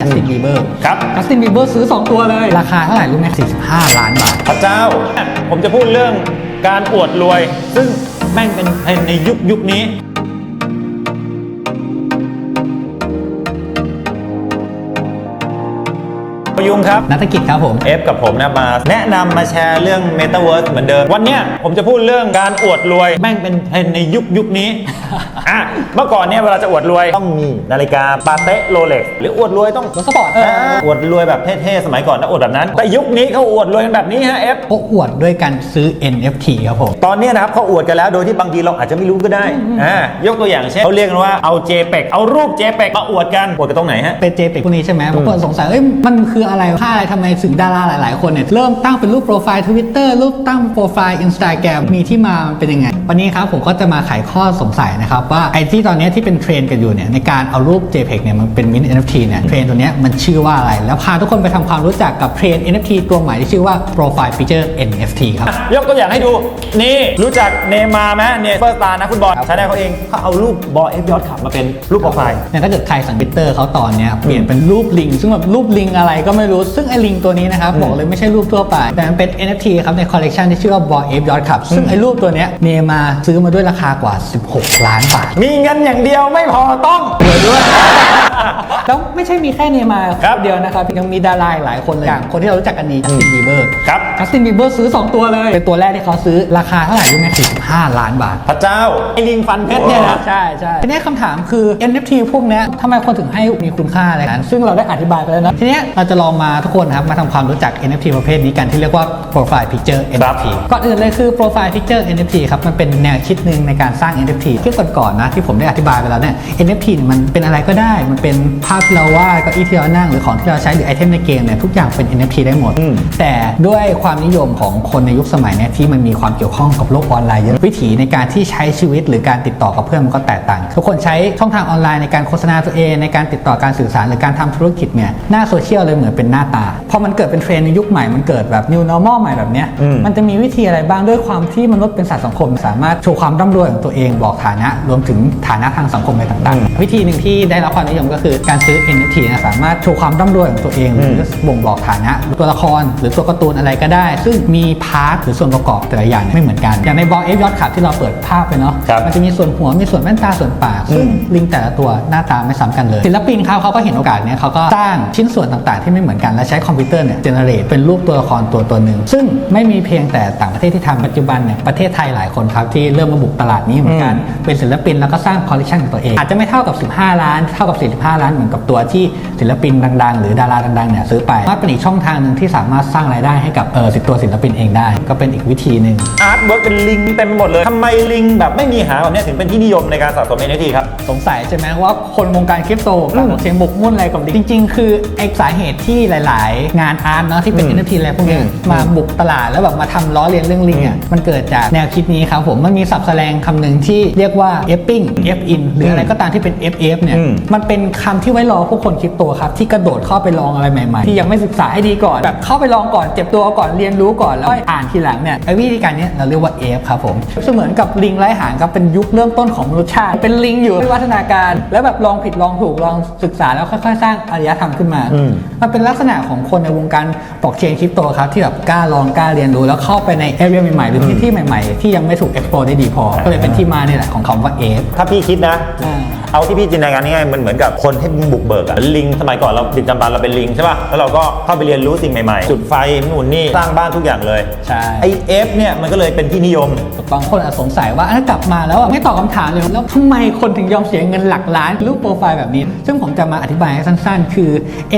จัสตินบีเบอร์ครับจัสตินบีเบอร์ซื้อ 2 ตัวเลย ราคาเท่าไหร่รู้ไหม45 ล้านบาท พระเจ้า ผมจะพูดเรื่องการอวดรวย ซึ่งแม่งเป็นเทรนด์ในยุคยุคนี้ ประยุงครับ นักธุรกิจครับผมเอฟกับผมนะมาแนะนำมาแชร์เรื่อง Metaverse เหมือนเดิม วันเนี้ยผมจะพูดเรื่องการอวดรวย แม่งเป็นเทรนด์ในยุคยุคนี้ อะเมื่อก่อนเนี่ยเวลาจะอวดรวยต้องมีนาฬิกาปาเต้โรเล็กหรืออวดรวยต้องรถสปอร์ตเอออวดรวยแบบเท่ๆสมัยก่อนนะอวดแบบนั้น แต่ยุคนี้เขาอวดรวยกันแบบนี้ฮะเอฟเขาอวดด้วยการซื้อ NFT ครับผม ตอนเนี้ยนะครับเขาอวดกันแล้วโดยที่บางทีเราอาจจะไม่รู้ก็ได้อ่ายกตัวอย่างเช่นเขาเรียกกันว่าเอา JPEG เอารูป JPEG มาอวดกันอวดกันตรงไหนฮะ เป็นเจเปกพวกนี้ใช่ไหมบางคนสงสัยเอ้ยมันคืออะไรค่าอะไรทำไมถึงดาราหลาย ๆ คนเนี่ยเริ่มตั้งเป็นรูปโปรไฟล์ Twitter รูปตั้งโปรไฟล์ Instagram มีที่มามันเป็นยังไง วันนี้ครับผมก็จะมาไขข้อสงสัยนะครับว่าไอ้ที่ตอนนี้ที่เป็นเทรนด์กันอยู่เนี่ยในการเอารูป JPEG เนี่ยมันเป็น Mint NFT เนี่ยเทรนด์ตัวเนี้ยมันชื่อว่าอะไร แล้วพาทุกคนไปทำความรู้จักกับเทรนด์ NFT ตัวใหม่ที่ชื่อว่า Profile Picture NFT ครับ ยกตัวอย่างให้ดู นี่รู้จักเนย์มาร์ไหมเนเฟอร์สตาร์นักฟุตบอลครับใช้ได้เขาเองเขาเอารูปบอลเอฟยอดขับมาเป็นรูปโปรไฟล์เนี่ยถ้าเกิดใครสังเกตเตอร์เขาตอนเนี้ยเปลี่ยนเป็นรูปลิงซึ่งแบบรูปลิงอะไรก็ไม่รู้ซึ่งไอ้ลิงตัวนี้นะครับบอกเลยไม่ใช่รูปทั่วไป แต่มันเป็น NFT ครับในคอลเลกชันที่ชื่อว่า Ball Ape Yacht Club ซึ่งไอ้รูปตัวเนี้ยเนมาซื้อมาด้วยราคากว่า 16 ล้านบาท มีเงินอย่างเดียวไม่พอต้องรวยด้วย แล้วไม่ใช่มีแค่เนมาครับเดียวนะครับยังมีดาราอีกหลายคนเลยอย่างคนที่เรารู้จักกันดีจัสตินบีเบอร์ครับ จัสตินบีเบอร์ซื้อ 2 ตัวเลย เป็นตัวแรกที่เขาซื้อราคาเท่าไหร่รู้ไหม45 ล้านบาท พระเจ้า ไอ้ลิงฟันเพชรเนี่ยนะ ใช่ใช่ทีนี้คำถามคือ NFT พวกเนี้ยทำไมคนถึงให้มีคุณค่าอะไรกันซึ่งเราได้อธิบายไปแล้วนะทีเนี้ยเราจะลองมาทุกคนครับมาทำความรู้จัก NFT ประเภทนี้กันที่เรียกว่า Profile Picture ครับ NFT ก่อนอื่นเลยคือ Profile Picture NFT ครับมันเป็นแนวคิดหนึ่งในการสร้าง NFT ที่ก่อนๆนะที่ผมได้อธิบายไปแล้วเนี่ย NFT เนี่ยมันเป็นอะไรก็ได้มันเป็นภาพที่เราวาดเก็อีที่เรานั่งหรือของที่เราใช้หรือไอเทมในเกมเนี่ยทุกอย่างเป็น NFT ได้หมด อืม แต่ด้วยความนิยมของคนในยุคสมัยเนี้ที่มันมีความเกี่ยวข้องกับโลกออนไลน์เยอะวิถีในการที่ใช้ชีวิตหรือการติดต่อกับเพื่อนมันก็แตกต่าง ทุกคนใช้ช่องทางออนไลน์ในการโฆษณาตัวเองในการติดต่อการสื่อสารหรือการทำธุรกิจเนี่ยหน้าโซเชียลเลยเหมือนเป็นหน้าตาพอมันเกิดเป็นเทรนด์ในยุคใหม่มันเกิดแบบ new normal ใหม่แบบเนี้ยอืม มันจะมีวิธีอะไรบ้างด้วยความที่มนุษย์เป็นสัตว์สังคม สามารถโชว์ความร่ำรวยของตัวเองบอกฐานะ รวมถึงฐานะทางสังคมอะไรต่างๆ วิธีหนึ่งที่ได้รับความนิยมก็คือการซื้อ NFT นะสามารถโชว์ความร่ำรวยของตัวเองหรือบ่งบอกฐานะ ตัวละครหรือตัวการ์ตูนอะไรก็ได้ ซึ่งมีพาร์ทหรือส่วนประกอบแต่ละอย่างเนี่ยไม่เหมือนกัน อย่างในบอลเอฟยอดขับที่เราเปิดภาพไปเนาะครับมันจะมีส่วนหัวมีส่วนแว่นตาส่วนปากซึ่งลิงแต่ละตัวหน้าตาไม่ซ้ำกันเลยศิลปินเขาเขาก็เห็นโอกาสเนี้ยเขาก็สร้างชิ้นส่วนต่างๆ ที่ไม่เหมือนกันและใช้คอมพิวเตอร์เนี่ยเจเนเรตเป็นรูปตัวละครตัวตัวหนึ่งซึ่งไม่มีเพียงแต่ต่างประเทศที่ทำปัจจุบันเนี่ยประเทศไทยหลายคนครับที่เริ่มมาบุกตลาดนี้เหมือนกันเป็นศิลปินแล้วก็สร้างคอลเลคชันของตัวเองอาจจะไม่เท่ากับ 15 ล้านเท่ากับ 45 ล้านเหมือนกับตัวที่ศิลปินดังๆ หรือดาราดังๆเนี่ยซื้อไปว่าเป็นอีกช่องทางหนึ่งที่สามารถสร้างรายได้ให้กับเออสิตัวศิลปินเองได้ ก็เป็นอีกวิธีหนึ่ง อาร์ตเวิร์กเป็นลิงเต็มไปหมดเลยทำไมลิงแบบไม่มีหางแบบเนี้ยถึงเป็นที่นิยมในการสะสม NFT ครับ สงสัยใช่ไหมว่าคนวงการคริปโตต่างออกเสียงบกมุ่นอะไรกับลิงจริง ๆ คือไอ้สาเหตุที่หลาย ๆ งานอาร์ตเนาะที่เป็น อืม NFT อะไรพวกเนี้ยอืมมาบุกตลาดแล้วแบบมาทำล้อเลียนเรื่องลิงอะมันเกิดจากแนวคิดนี้ครับผมมันมีศัพท์แสดงคำหนึ่งที่เรียกว่า fing f in หรืออะไรก็ตามที่เป็น ff เนี่ยอืม มันเป็นคำที่ไว้รอพวกคนคริปโตครับที่กระโดดเข้าไปลองอะไรใหม่ๆ ที่ยังไม่ศึกษาให้ดีก่อนแบบเข้าไปลองก่อนเจ็บตัวก่อนเรียนรู้ก่อนแล้วค่อยอ่านทีหลังเนี่ยไอ้วิธีการเนี้ยเราเรียกว่า f ครับผมเสมือนกับลิงไร้หางครับเป็นยุคเริ่มต้นของมนุษยชาติ เป็นลิงอยู่วิวัฒนาการ แล้วแบบลองผิดลองถูกลองศึกษาแล้วค่อยๆ สร้างอารยธรรมขึ้นมาอืมมันเป็นลักษณะของคนในวงการบล็อกเชนคริปโตครับที่แบบกล้าลองกล้าเรียนรู้แล้วเข้าไปในแอเรียใหม่ๆหรือพื้นที่ใหม่ๆ ที่ยังไม่ถูก explore ได้ดีพอ ก็เลยเป็นที่มาเนี่ยแหละของคำว่า f ถ้าพี่คิดนะอ่าเอาที่พี่จินตนาการง่ายๆมันเหมือนกับคนให้บุกเบิกอะลิงสมัยก่อนเราดึกดำบรรพ์เราเป็นลิงใช่ป่ะแล้วเราก็เข้าไปเรียนรู้สิ่งใหม่ๆจุดไฟนู่นนี่สร้างบ้านทุกอย่างเลยใช่ ไอเอฟเนี่ยมันก็เลยเป็นที่นิยมบางคนอาจสงสัยว่าถ้ากลับมาแล้วอะไม่ตอบคำถามเลยแล้วทำไมคนถึงยอมเสียเงินหลักล้านรูปโปรไฟล์แบบนี้ ซึ่งผมจะมาอธิบายให้สั้นๆ คือ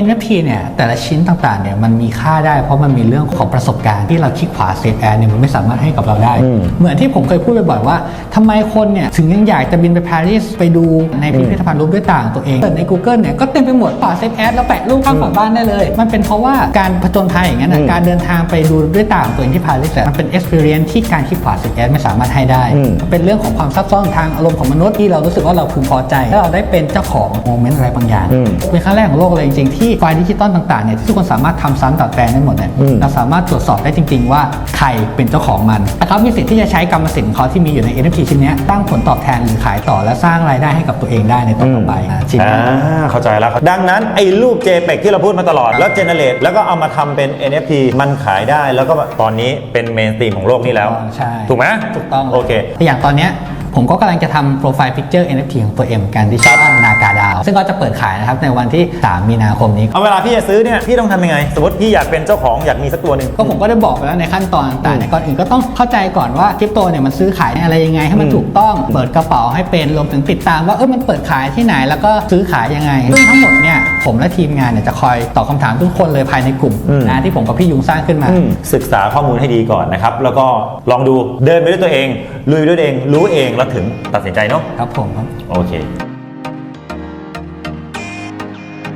NFT เนี่ยแต่ละชิ้นต่างๆเนี่ยมันมีค่าได้ เพราะมันมีเรื่องของประสบการณ์ที่เราคลิกขวาเซฟแอร์เนี่ยมันไม่สามารถให้กับเราได้อืมเหมือนที่ผมเคยพูดบ่อยๆว่าทำไมคนเนี่ยถึงยังอยากจะบินไปปารีสไปดูในพิพิธภัณฑ์รูปด้วยตาของตัวเองเปิดใน Google เนี่ยก็เต็มไปหมดขวาเซฟแอดแล้วแปะรูปข้างฝาบ้านได้เลย มันเป็นเพราะว่าการผจญภัยอย่างนั้นนะการเดินทางไปดูด้วยตาของตัวเองที่ปารีสอะมันเป็น experience ที่การคลิกขวาเซฟแอดไม่สามารถให้ได้อืมเป็นเรื่องของความซับซ้อนทางอารมณ์ของมนุษย์ที่เรารู้สึกว่าเราพึงพอใจและเราได้เป็นเจ้าของโมเมนต์อะไรบางอย่างอืมเป็นครั้งแรกของโลกเลยจริงๆที่ไฟล์ดิจิตอลต่างๆเนี่ยที่ทุกคนสามารถทำซ้ำตัดแปลงได้หมดเนี่ยอืมเราสามารถตรวจสอบได้จริง ๆ ว่าใครเป็นเจ้าของมันแต่เขามีสิทธิ์ที่จะใช้กรรมสิทธิ์ของเขาที่มีอยู่ใน NFT ชิ้นเนี้ยตั้งผลตอบแทนหรือขายต่อและสร้างรายได้ให้กับตัวเองได้ในต่อๆไปอ่าชิ้นอ่านี้เข้าใจแล้วครับดังนั้นไอ้รูป JPEG ที่เราพูดมาตลอด แล้วเจเนเรตแล้วก็เอามาทำเป็น NFT มันขายได้แล้วก็ตอนนี้เป็นเมนสตรีมของโลกนี้แล้ว ใช่ ถูกไหมถูกต้องโอเคอย่างตอนเนี้ย ผมก็กำลังจะทำโปรไฟล์พิกเจอร์ NFT ของตัวเองเหมือนกันที่ชื่อว่านากาดาว ซึ่งก็จะเปิดขายนะครับในวันที่ 3 มีนาคมนี้ เอาเวลาพี่จะซื้อเนี่ยพี่ต้องทำยังไง สมมติพี่อยากเป็นเจ้าของอยากมีสักตัวหนึ่ง ก็ผมก็ได้บอกไปแล้วในขั้นตอนต่างๆเนี่ยก่อนอื่นก็ต้องเข้าใจก่อนว่าคริปโตเนี่ยมันซื้อขายอะไรยังไงให้มันอืมถูกต้อง เปิดกระเป๋าให้เป็นรวมถึงติดตามว่าเออมันเปิดขายที่ไหนแล้วก็ซื้อขายยังไงซึ่งทั้งหมดเนี่ยผมและทีมงานเนี่ยจะคอยตอบคำถามทุกคนเลยภายในกลุ่มอืมนะที่ผมกับพี่ยุงสร้างขึ้นมาอืมศึกษาข้อมูลให้ดีก่อนนะครับแล้วก็ลองดูเดินไปด้วยตัวเองลุยด้วยตัวเองรู้เองแล้วถึงตัดสินใจเนาะครับผมครับ โอเค